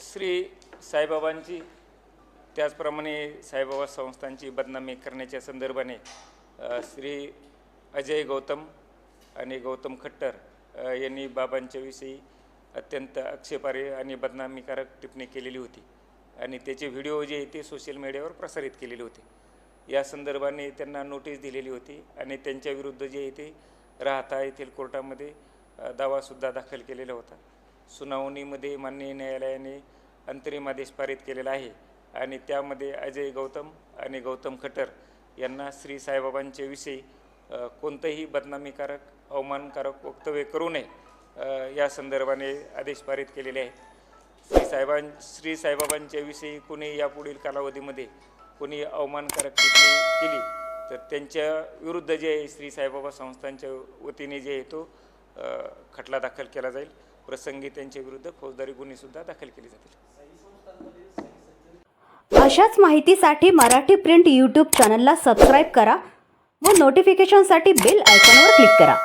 श्री साईबाबांची त्याचप्रमाणे साईबाबा संस्थांची बदनामी करण्याच्या संदर्भाने श्री अजय गौतम आणि गौतम खट्टर यांनी बाबांच्याविषयी अत्यंत आक्षेपार्ह आणि बदनामीकारक टिप्पणी केलेली होती. आणि त्याचे व्हिडिओ जे आहे ते सोशल मीडियावर प्रसारित केलेले होते. या संदर्भाने त्यांना नोटीस दिलेली होती आणि त्यांच्या विरुद्ध जे आहे ते राहता येथील कोर्टामध्ये दावासुद्धा दाखल केलेला होता. सुनावणीमध्ये माननीय न्यायालयाने अंतरिम आदेश पारित केलेला आहे आणि त्यामध्ये अजय गौतम आणि गौतम खटर यांना श्री साईबाबांच्या विषयी कोणतंही बदनामीकारक अवमानकारक वक्तव्य करू नये या संदर्भाने आदेश पारित केलेले आहेत. श्री साहेबां श्री साईबाबांच्या विषयी कुणी यापुढील कालावधीमध्ये कोणी अवमानकारक टिप्पणी केली तर त्यांच्या विरुद्ध जे आहे श्री साईबाबा संस्थांच्या वतीने जे आहे तो खटला दाखल केला जाईल. प्रसंगी त्यांच्या विरुद्ध फौजदारी गुन्हेसुद्धा दाखल केले जातील. अशाच माहितीसाठी मराठी प्रिंट यूट्यूब चॅनलला सबस्क्राईब करा व नोटिफिकेशनसाठी बेल आयकॉनवर क्लिक करा.